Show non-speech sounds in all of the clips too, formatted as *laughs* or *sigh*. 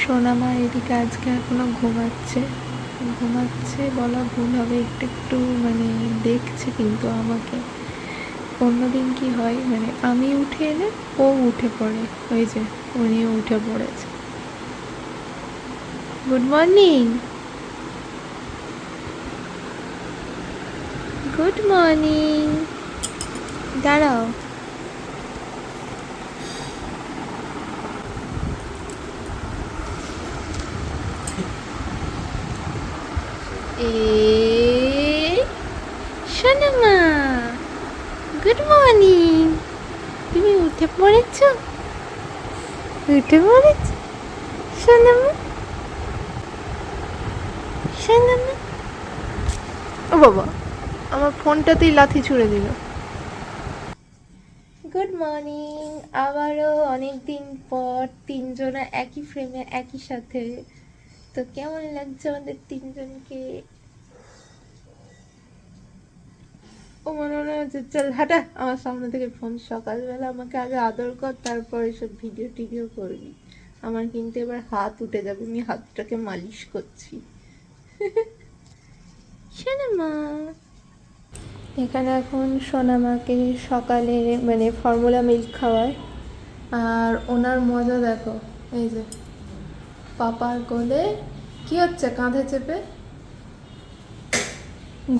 সোনামা, এদিকে আজকে এখনও ঘুমাচ্ছে। ঘুমাচ্ছে বলা ভুল হবে, একটু একটু মানে দেখছে কিন্তু আমাকে। অন্যদিন কি হয় মানে আমি উঠে এলে ও উঠে পড়ে, ওই যে উনিও উঠে পড়েছে। গুড মর্নিং গুড মর্নিং দাঁড়াও এই সোনামা গুড মর্নিং তুমি উঠে পড়েছ উঠে পড়েছ সোনামা সোনামা ও বাবা, আমার ফোনটাতেই লাথি ছুঁড়ে দিল। Good morning. আবারও অনেক দিন পর তিনজনা একই ফ্রেমে একই সাথে। তো কেমন লাগছে আমাদের তিনজনকে? ও মনে মনে হচ্ছে চল হাঁটা। আমার সামনে থেকে ফোন সকালবেলা আমাকে আগে আদর কর তারপর এসব ভিডিও টিডিও করবি। আমার কিন্তু এবার হাত উঠে যাবে আমি হাতটাকে মালিশ করছি। সোনামা এখানে এখন সোনামাকে সকালে মানে ফর্মুলা মিল্ক খাওয়ায়। আর ওনার মজা দেখো এই যে পাপার কোলে কি হচ্ছে কাঁধে চেপে?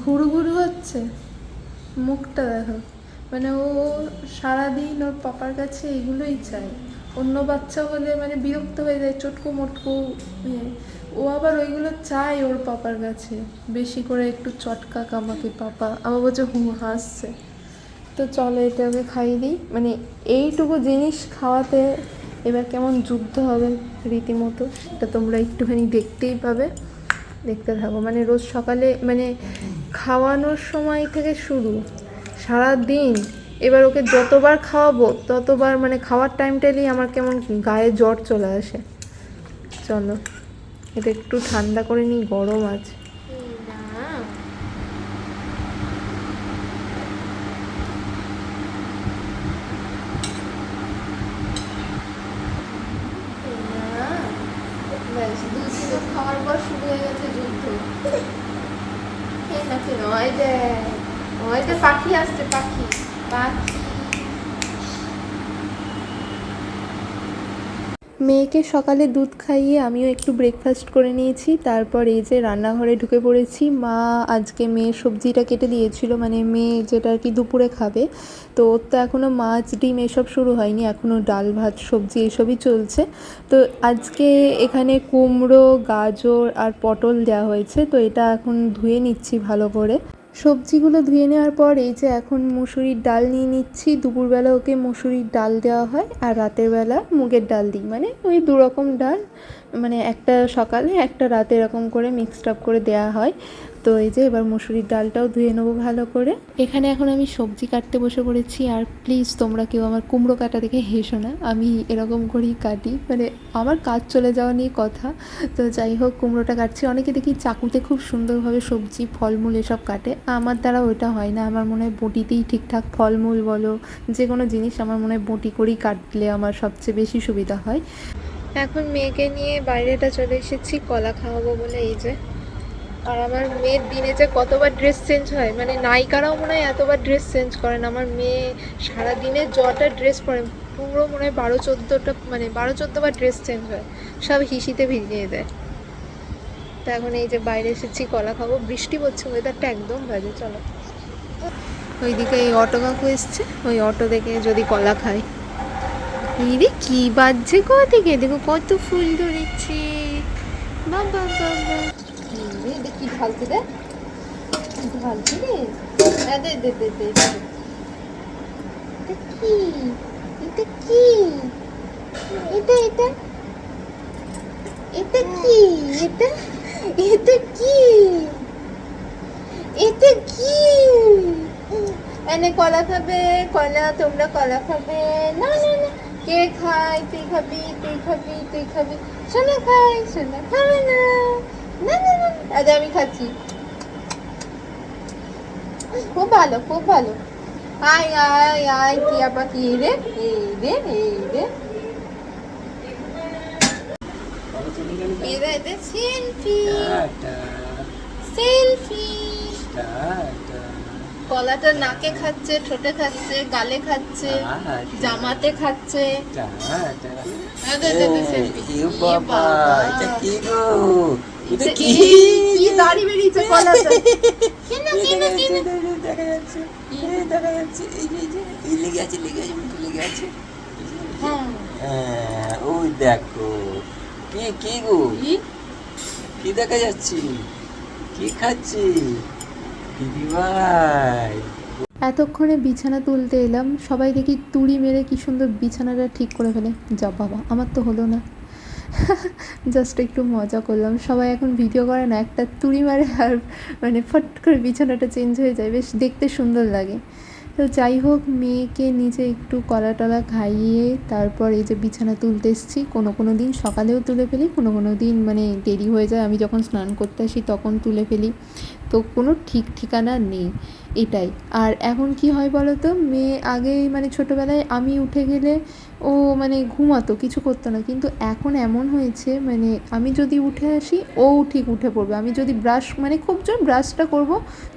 ঘুরু ঘুরু হচ্ছে? মুখটা দেখো। মানে ও সারাদিন ওর পাপার কাছে এগুলোই চায়। অন্য বাচ্চা হলে মানে বিরক্ত হয়ে যায়, চটকু মটকু ইয়ে। ও আবার ওইগুলো চায় ওর পাপার কাছে। বেশি করে একটু চটকা কামাকে পাপা। আমার বলছে হুম হাসছে। তো চলো এটা ওকে খাইয়ে দিই। মানে এইটুকু জিনিস খাওয়াতে এবার কেমন যুদ্ধ হবে রীতিমতো, সেটা তোমরা একটুখানি দেখতেই পাবে। দেখতে থাকো। মানে রোজ সকালে মানে খাওয়ানোর সময় থেকে শুরু। সারা দিন এবার ওকে যতবার খাওয়াবো, ততবার মানে খাওয়ার টাইমটাইলেই আমার কেমন গায়ে জ্বর চলে আসে। চলো, এটা একটু ঠান্ডা করে নিই, গরম আছে। খাওয়ার পর শুরু হয়ে গেছে যুদ্ধ নয় না খেয়ে না যে ওই যে পাখি আসছে পাখি। পাখি। মেয়েকে সকালে দুধ খাইয়ে আমিও একটু ব্রেকফাস্ট করে নিয়েছি। তারপর এই যে রান্নাঘরে ঢুকে পড়েছি। মা আজকে মেয়ের সবজিটা কেটে দিয়েছিল মানে মেয়ে যেটা আর কি দুপুরে খাবে। তো ওর তো এখনও মাছ, ডিম এসব শুরু হয়নি এখনও ডাল, ভাত, সবজি এসবই চলছে। তো আজকে এখানে কুমড়ো, গাজর আর পটল দেওয়া হয়েছে। তো এটা এখন ধুয়ে নিচ্ছি ভালো করে। সবজিগুলো ধুয়ে নেওয়ার পর এই যে এখন মুসুরির ডাল নিয়ে নিচ্ছি। দুপুরবেলা ওকে মুসুরির ডাল দেওয়া হয় আর রাতের বেলা মুগের ডাল দিই। মানে ওই দুরকম ডাল মানে একটা সকালে একটা রাতে এরকম করে মিক্সড আপ করে দেওয়া হয়। তো এই যে এবার মুসুরির ডালটাও ধুয়ে নেব ভালো করে। এখানে এখন আমি সবজি কাটতে বসে পড়েছি, আর প্লিজ তোমরা কেউ আমার কুমড়ো কাটা দেখে হেসো না। আমি এরকম করেই কাটি মানে আমার কাজ চলে যাওয়া নিয়ে কথা। তো যাই হোক, কুমড়োটা কাটছি। অনেকে দেখি চাকুতে খুব সুন্দরভাবে সবজি, ফলমূল এসব কাটে। আমার দ্বারা ওইটা হয় না। আমার মনে হয় বটিতেই ঠিকঠাক ফলমূল বলো, যে কোনো জিনিস আমার মনে হয় বটি করেই কাটলে আমার সবচেয়ে বেশি সুবিধা হয়। এখন মেয়েকে নিয়ে বাইরেটা চলে এসেছি, কলা খাওয়াবো বলে এই যে। আর আমার মেয়ের দিনে যে কতবার ড্রেস চেঞ্জ হয় মানে নায়িকারাও মনে হয় এতবার ড্রেস চেঞ্জ করেন আমার মেয়ে সারা দিনে যটা ড্রেস পরে, পুরো মনে হয় বারো চোদ্দোটা মানে বারো চোদ্দোবার ড্রেস চেঞ্জ হয়। সব হিসিতে ভিজিয়ে দেয়। তো এখন এই যে বাইরে এসেছি, কলা খাব। বৃষ্টি পড়ছে ওয়েদারটা একদম বাজে, চলো। ওইদিকে এই অটো কাকু এসছে। ওই অটো দেখে যদি কলা খাই রে কি বাজছে কোথেকে? দেখো কত ফুল ধরেছে। বাবা বাবা রে? দেখি ঢালতে দে ঢালতে দে। এটা কি? এটা এনে কলা খাবে, কলা, তোমরা কলা খাবে। না না না, কে খায়? তুই খাবি তুই খাবি তুই খাবি। সোনা খাই সোনা খাবে না। না না না আজ আমি খাচ্ছি। খুব ভালো খুব ভালো। আয় আয় আয় টিয়া পাখি রে? এই রে এই রে। এরা এদের সেলফি। Tata selfie. কলাটা নাকে খাচ্ছে ঠোঁটে খাচ্ছে গালে খাচ্ছে জামাতে খাচ্ছে। বাবা। এটা কি গো? কি? কি? দাড়ি বেরিয়েছে? কলাতে কেন এই কেন দেখা কেন যাচ্ছে, দেখা যাচ্ছে এই দেখা যাচ্ছে এই যে এই লেগে আছে লেগে আছে মুখে লেগে আছে এই যে, এই যে। হ্যাঁ ওই দেখো। কি কি গো? কি? কি দেখা যাচ্ছে? কি খাচ্ছি? দিদি ভাই এতক্ষণে বিছানা তুলতে এলাম। সবাই দেখি তুড়ি মেরে কি সুন্দর বিছানাটা ঠিক করে ফেলে। যা বাবা আমার তো হলো না। *laughs* জাস্ট একটু মজা করলাম। সবাই এখন ভিডিও করে না, একটা তুড়ি মারে আর মানে ফট করে বিছানাটা চেঞ্জ হয়ে যায়। বেশ দেখতে সুন্দর লাগে। তো যাই হোক, মেয়েকে নিজে একটু কলা টলা খাইয়ে তারপর এই যে বিছানা তুলতে এসেছি। কোনো কোনো দিন সকালেও তুলে ফেলি, কোনো কোনো দিন মানে দেরি হয়ে যায়। আমি যখন স্নান করতে আসি তখন তুলে ফেলি। তো কোনো ঠিক ঠিকানা নেই। এটাই। আর এখন কি হয় বলো তো মেয়ে আগে মানে ছোটোবেলায় আমি উঠে গেলে ও মানে ঘুমাতো, কিছু করতো না। কিন্তু এখন এমন হয়েছে মানে আমি যদি উঠে আসি, ও ঠিক উঠে পড়বে। আমি যদি ব্রাশ মানে খুব জোর ব্রাশটা করব,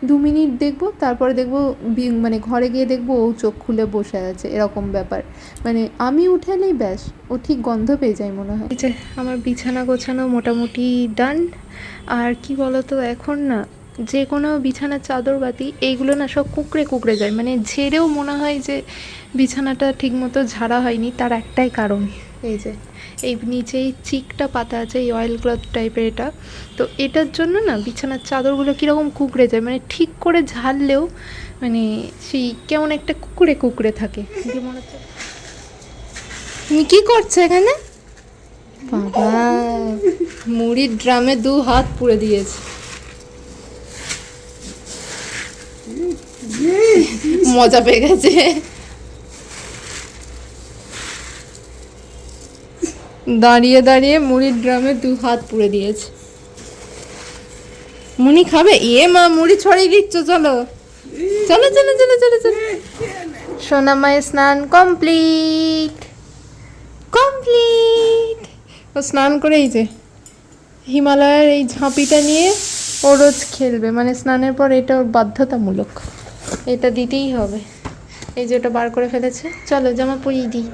দু মিনিট দেখব, তারপরে দেখব মানে ঘরে গিয়ে দেখব ও চোখ খুলে বসে আছে, এরকম ব্যাপার। মানে আমি উঠে এলেই ব্যাস, ও ঠিক গন্ধ পেয়ে যায় মনে হয়। আমার বিছানা গোছানো মোটামুটি ডান আর কি বলতো, এখন না যে কোনো বিছানার চাদর বাতি, এইগুলো না সব কুকড়ে কুকড়ে যায়। মানে ঝেড়েও মনে হয় যে বিছানাটা ঠিকমতো ঝাড়া হয়নি, তার একটাই কারণ এই যে, এই নিচেই চিকটা পাতা আছে, এই অয়েল ক্লথ টাইপের এটা। তো এটার জন্য না বিছানার চাদরগুলো কীরকম কুকড়ে যায় মানে ঠিক করে ঝাড়লেও মানে সেই কেমন একটা কুকুরে কুকড়ে থাকে। মনে হচ্ছে তুমি কি করছ এখানে? বাবা, মুড়ির ড্রামে দু হাত পুড়ে দিয়েছে। মজা পেয়ে গেছে। দাঁড়িয়ে দাঁড়িয়ে মুড়ির ড্রামে দু হাত পুড়ে দিয়েছে। মুনি খাবে? এ মা, মুড়ি ছড়িয়ে দিচ্ছ, চলো। চলো চলো চলো চলো চলো। সোনা মায়ের স্নান কমপ্লিট। কমপ্লিট। ও স্নান করেই যে, হিমালয়ের এই ঝাঁপিটা নিয়ে ও রোজ খেলবে। মানে স্নানের পর এটা ওর বাধ্যতামূলক। এটা দিতেই হবে। এই যে ওটা বার করে ফেলেছে। চলো জামা পরিয়ে দিই।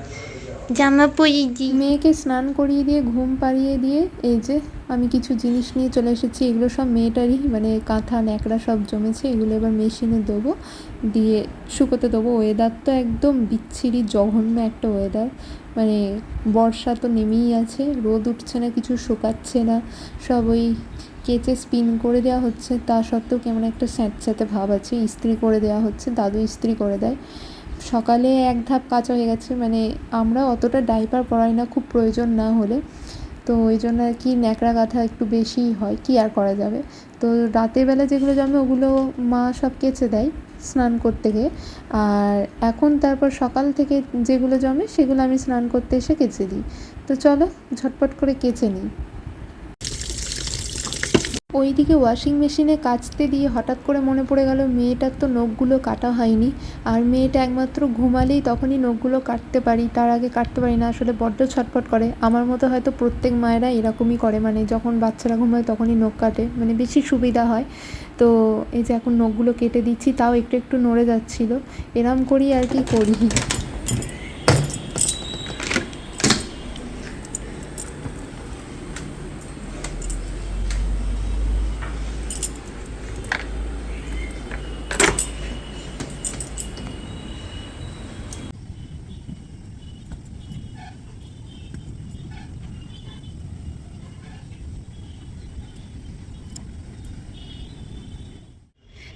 জামা পরিয়ে দিই। মেয়েকে স্নান করিয়ে দিয়ে, ঘুম পাড়িয়ে দিয়ে, এই যে আমি কিছু জিনিস নিয়ে চলে এসেছি, এগুলো সব মেয়েটারই মানে কাঁথা, ন্যাকড়া সব জমেছে, এগুলো এবার মেশিনে দেবো, দিয়ে শুকোতে দেবো। ওয়েদার তো একদম বিচ্ছিরি, জঘন্য একটা ওয়েদার মানে বর্ষা তো নেমেই আছে, রোদ উঠছে না, কিছু শুকাচ্ছে না, সব ওই কেচে স্পিন করে দেওয়া হচ্ছে, তা সত্ত্বেও কেমন একটা স্যাঁতস্যাঁতে ভাব আছে, ইস্ত্রি করে দেওয়া হচ্ছে, দাদু ইস্ত্রি করে দেয়। সকালে এক ধাপ কাঁচা হয়ে গেছে মানে আমরা অতটা ডাইপার পরাই না, খুব প্রয়োজন না হলে। তো ওই জন্য আর কি ন্যাকড়া কাঁথা একটু বেশিই হয়, কি আর করা যাবে? তো রাতের বেলা যেগুলো জমে ওগুলো মা সব কেচে দেয় স্নান করতে গিয়ে। আর এখন তারপর সকাল থেকে যেগুলো জমে সেগুলো আমি স্নান করতে এসে কেচে দিই। তো চলো ঝটপট করে কেচে নিই। ওইদিকে ওয়াশিং মেশিনে কাচতে দিয়ে হঠাৎ করে মনে পড়ে গেল মেয়েটার তো নখগুলো কাটা হয়নি। আর মেয়েটা একমাত্র ঘুমালেই তখনই নখগুলো কাটতে পারি, তার আগে কাটতে পারি না, আসলে বড্ড ছটফট করে। আমার মতো হয়তো প্রত্যেক মায়েরা এরকমই করে মানে যখন বাচ্চারা ঘুমায় তখনই নখ কাটে মানে বেশি সুবিধা হয়। তো এই যে এখন নখগুলো কেটে দিচ্ছি, তাও একটু একটু নড়ে যাচ্ছিল। এরম করি আর কি করি।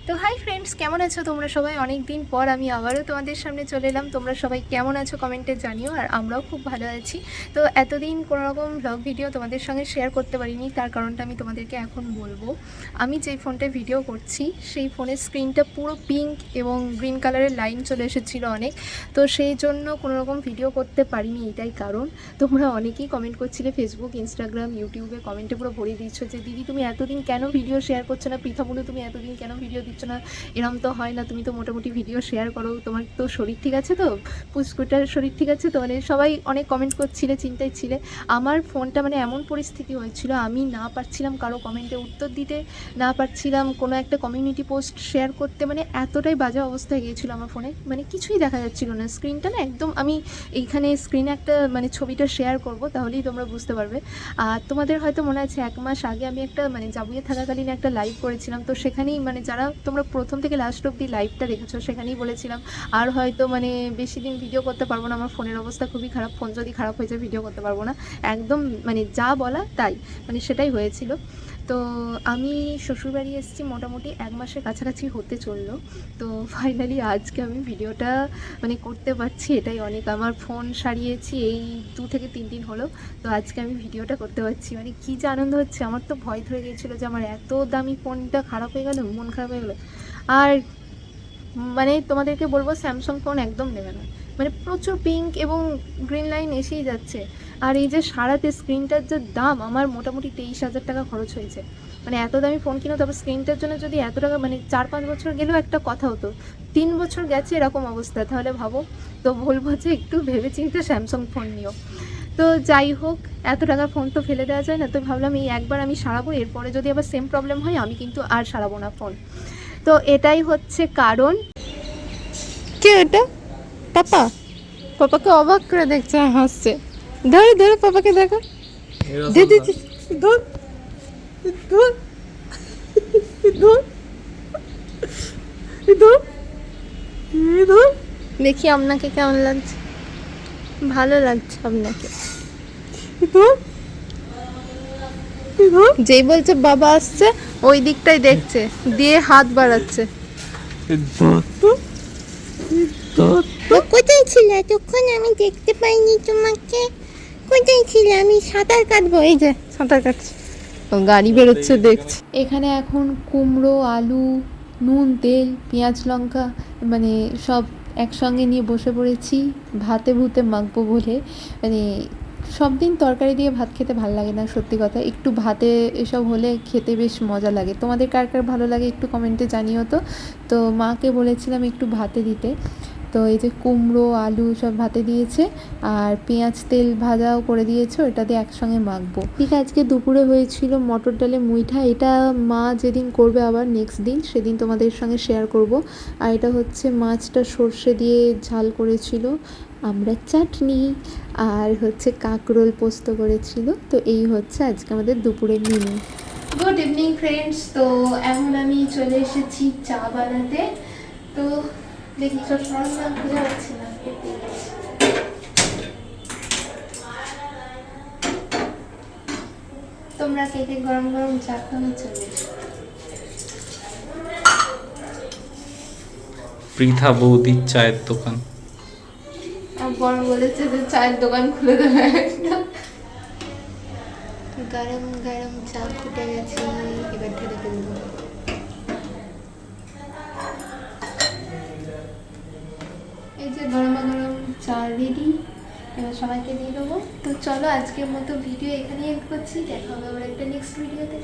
তো হাই ফ্রেন্ডস কেমন আছো তোমরা সবাই? অনেক দিন পর আমি আবারও তোমাদের সামনে চলে এলাম। তোমরা সবাই কেমন আছো কমেন্টে জানিও, আর আমরাও খুব ভালো আছি। তো এতদিন কোনো রকম ব্লগ ভিডিও তোমাদের সঙ্গে শেয়ার করতে পারিনি, তার কারণটা আমি তোমাদেরকে এখন বলব। আমি যেই ফোনটায় ভিডিও করছি, সেই ফোনের স্ক্রিনটা পুরো পিঙ্ক এবং গ্রিন কালারের লাইন চলে এসেছিল অনেক। তো সেই জন্য কোনো রকম ভিডিও করতে পারিনি, এটাই কারণ। তোমরা অনেকেই কমেন্ট করছিলে ফেসবুক ইনস্টাগ্রাম ইউটিউবে কমেন্টে পুরো ভরিয়ে দিচ্ছ যে, দিদি, তুমি এতদিন কেন ভিডিও শেয়ার করছ না? পৃথা তুমি এতদিন কেন ভিডিও দিচ্ছ না, এরম তো হয় না। তুমি তো মোটামুটি ভিডিও শেয়ার করো, তোমার তো শরীর ঠিক আছে তো? পুষ্কুটার শরীর ঠিক আছে তো? মানে সবাই অনেক কমেন্ট করছিলে, চিন্তায় ছিলে। আমার ফোনটা মানে এমন পরিস্থিতি হয়েছিল, আমি না পারছিলাম কারও কমেন্টে উত্তর দিতে, না পারছিলাম কোনো একটা কমিউনিটি পোস্ট শেয়ার করতে। মানে এতটাই বাজে অবস্থায় গিয়েছিল আমার ফোনে মানে কিছুই দেখা যাচ্ছিল না। স্ক্রিনটা না একদম আমি এইখানে স্ক্রিনে একটা মানে ছবিটা শেয়ার করব, তাহলেই তোমরা বুঝতে পারবে। আর তোমাদের হয়তো মনে আছে, এক মাস আগে আমি একটা মানে জাবুয়ে থাকাকালীন একটা লাইভ করেছিলাম। তো সেখানেই মানে যারা তোমরা প্রথম থেকে লাস্ট অব্দি লাইভটা দেখেছ, সেখানেই বলেছিলাম, আর হয়তো মানে বেশি দিন ভিডিও করতে পারব না, আমার ফোনের অবস্থা খুবই খারাপ ফোন যদি খারাপ হয়ে যায় ভিডিও করতে পারব না। একদম মানে যা বলা তাই মানে সেটাই হয়েছিল। তো আমি শ্বশুরবাড়ি এসেছি মোটামুটি এক মাসের কাছাকাছি হতে চলল। তো ফাইনালি আজকে আমি ভিডিওটা মানে করতে পারছি, এটাই অনেক। আমার ফোন সারিয়েছি, এই দু থেকে তিন দিন হলো। তো আজকে আমি ভিডিওটা করতে পারছি। মানে কী যে আনন্দ হচ্ছে, আমার তো ভয় ধরে গিয়েছিল যে আমার এত দামি ফোনটা খারাপ হয়ে গেল, মন খারাপ হয়ে গেলো। আর মানে তোমাদেরকে বলব স্যামসাং ফোন একদম নেবে না। মানে প্রচুর পিঙ্ক এবং গ্রিন লাইন এসেই যাচ্ছে। আর এই যে সারাতে স্ক্রিনটার যে দাম আমার মোটামুটি তেইশ হাজার টাকা খরচ হয়েছে। মানে এত দামি ফোন কিনো তারপর স্ক্রিনটার জন্য যদি এত টাকা মানে চার পাঁচ বছর গেলেও একটা কথা হতো তিন বছর গেছে এরকম অবস্থা। তাহলে ভাবো তো বলব যে একটু ভেবে চিন্তে স্যামসাং ফোন নিও। তো যাই হোক এত টাকার ফোন তো ফেলে দেওয়া যায় না। তো ভাবলাম এই একবার আমি সারাবো এরপরে যদি আবার সেম প্রবলেম হয় আমি কিন্তু আর সারাবো না ফোন তো এটাই হচ্ছে কারণ। কে এটা? পাপা? পাপাকে অবাক করে দেখছে আর হাসছে। ধরে ধরে পাপাকে দেখো। দে দে দে। ধর। দেখি আপনাকে কেমন লাগছে। ভালো লাগছে আপনাকে। যেই বলছে বাবা আসছে ওই দিকটাই দেখছে দিয়ে হাত বাড়াচ্ছে। কোথায় ছিল? এতক্ষণ আমি দেখতে পাইনি তোমাকে। কোথায় ছিল আমি সাঁতার কাটবো এই যে সাঁতার কাটছি। গাড়ি বেরোচ্ছে দেখছি। এখানে এখন কুমড়ো আলু নুন তেল পেঁয়াজ লঙ্কা মানে সব একসঙ্গে নিয়ে বসে পড়েছি। ভাতে ভূতে মাখবো বলে। মানে সব দিন তরকারি দিয়ে ভাত খেতে ভালো লাগে না সত্যি কথা। একটু ভাতে এসব হলে খেতে বেশ মজা লাগে। তোমাদের কার কার ভালো লাগে একটু কমেন্টে জানিও তো। তো মাকে বলেছিলাম একটু ভাতে দিতে। তো এই যে কুমড়ো, আলু সব ভাতে দিয়েছে আর পেঁয়াজ তেল ভাজাও করে দিয়েছে এটা দিয়ে একসঙ্গে মাখবো। ঠিক আজকে দুপুরে হয়েছিল মটর ডালে মুইঠা, এটা মা যেদিন করবে আবার নেক্সট দিন, সেদিন তোমাদের সঙ্গে শেয়ার করব। আর এটা হচ্ছে মাছটা সর্ষে দিয়ে ঝাল করেছিল আমরা চাটনি, আর হচ্ছে কাঁকরোল পোস্ত করেছিল। তো এই হচ্ছে আজকে আমাদের দুপুরের মেনু গুড ইভিনিং ফ্রেন্ডস তো এখন আমি চলে এসেছি চা বানাতে। তো তোমরা কে কে গরম গরম চা খাওয়া চলে পৃথা বৌদির চায়ের দোকান। বড় বলেছে যে চায়ের দোকান খুলে দেবে। গরম গরম চা ফুটে গেছে এবার ঢেলে দেবো এই যে গরম গরম চা রেডি এবার সবাইকে দিয়ে দেবো। তো চলো আজকের মতো ভিডিও এখানেই এন্ড করছি। দেখা হবে আবার একটা নেক্সট ভিডিওতে